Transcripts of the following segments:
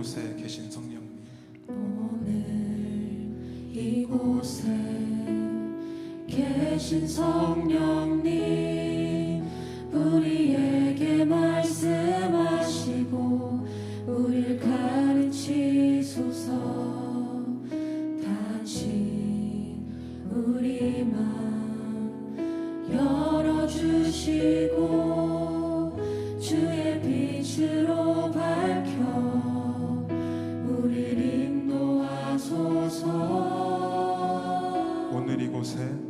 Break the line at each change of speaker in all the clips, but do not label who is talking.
이곳에 계신 성령님.
오늘 이곳에 계신 성령 내리
곳에.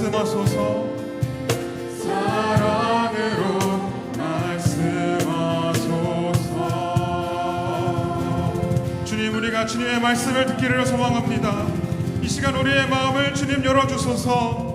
말씀하소서. 사랑으로 말씀하소서. 주님
우리가 주님의 말씀을 듣기를 소망합니다. 이 시간 우리의 마음을 주님 열어주소서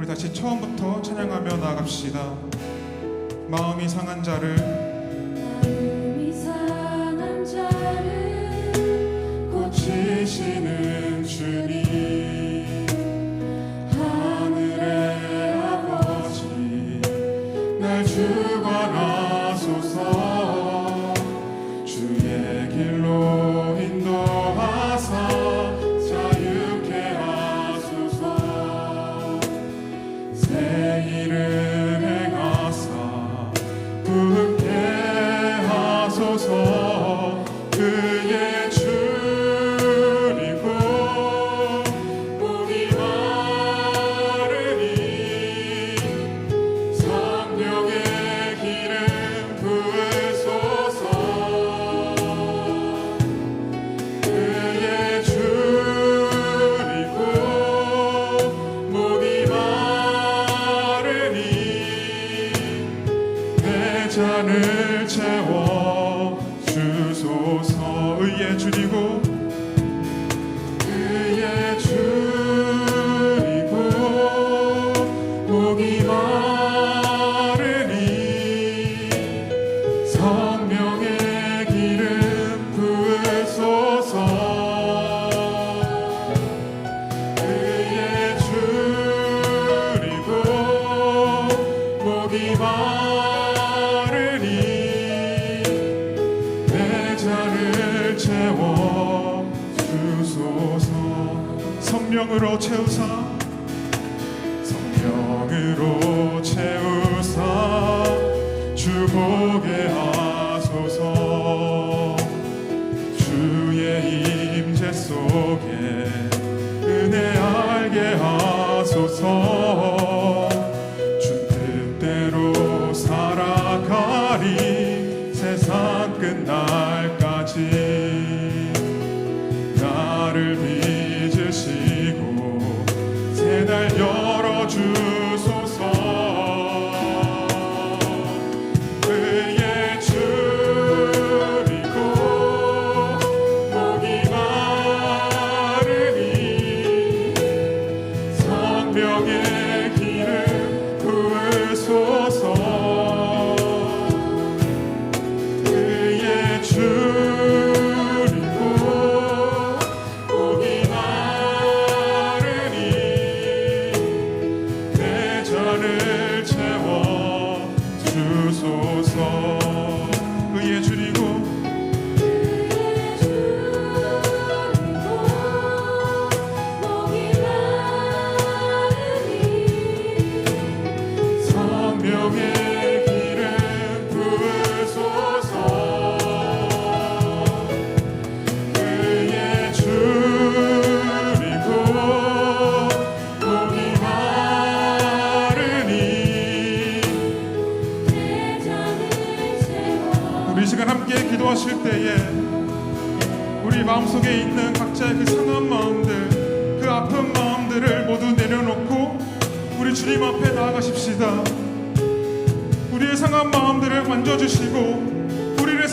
우리 다시 처음부터 찬양하며 나아갑시다. 마음이 상한 자를
chosen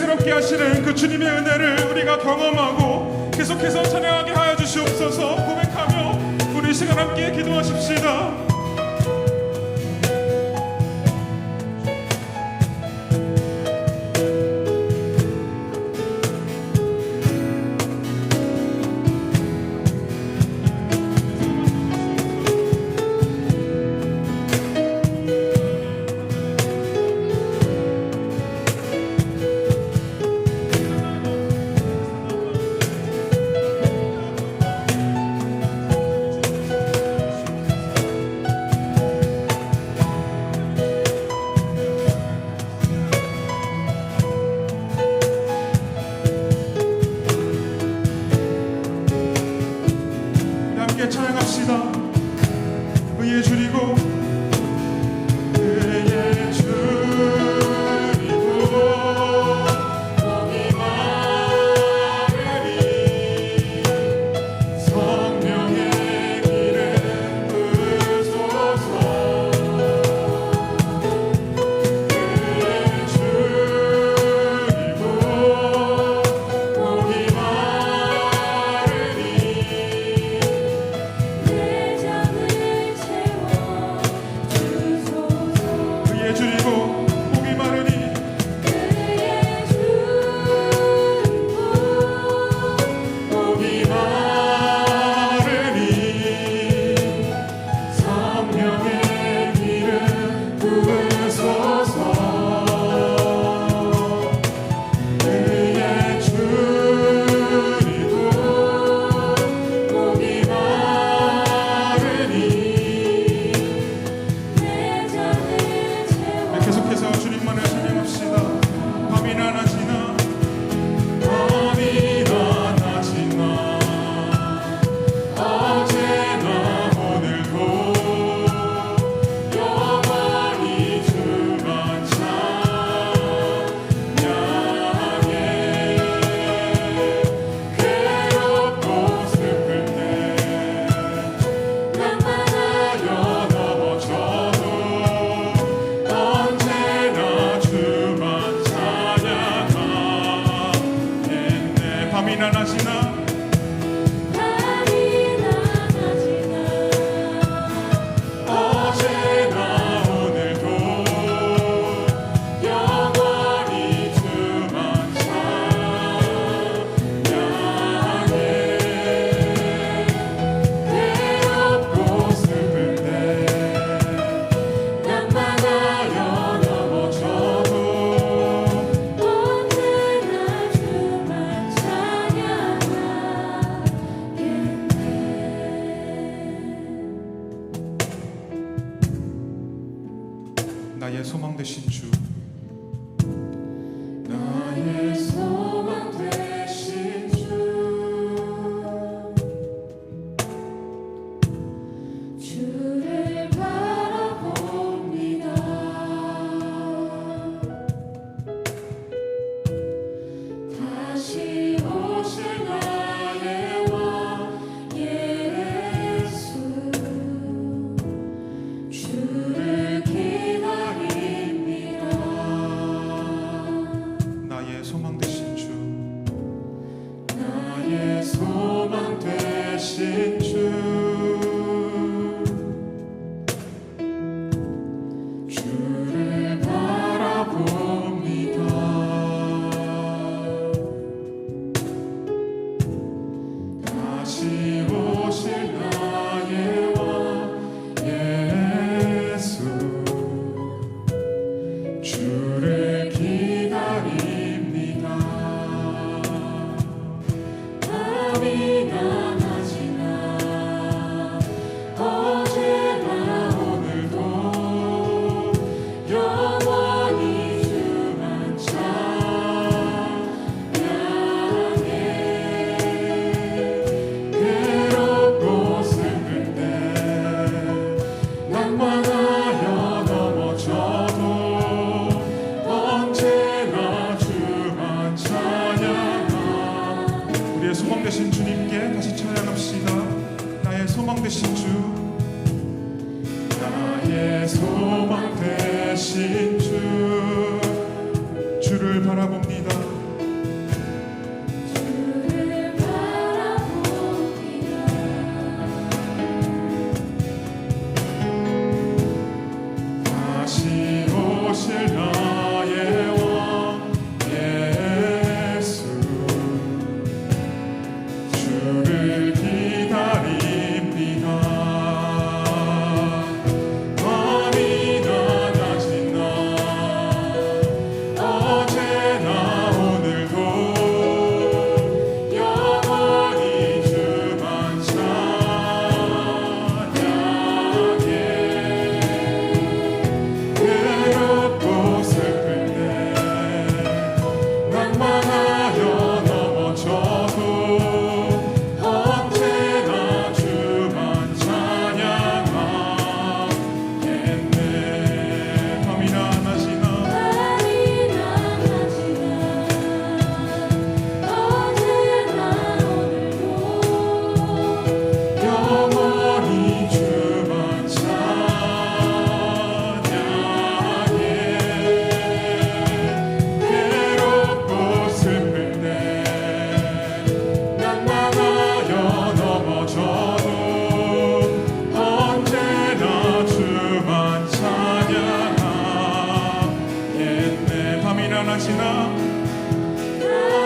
새롭게 하시는 그 주님의 은혜를 우리가 경험하고 계속해서 찬양하게 하여 주시옵소서 고백하며 우리 시간 함께 기도하십시다.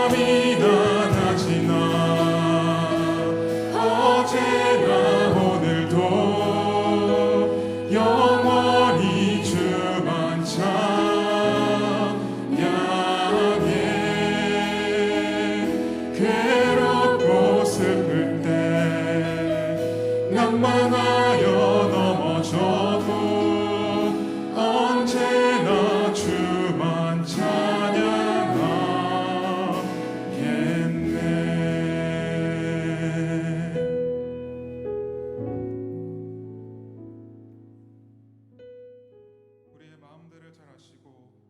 coming.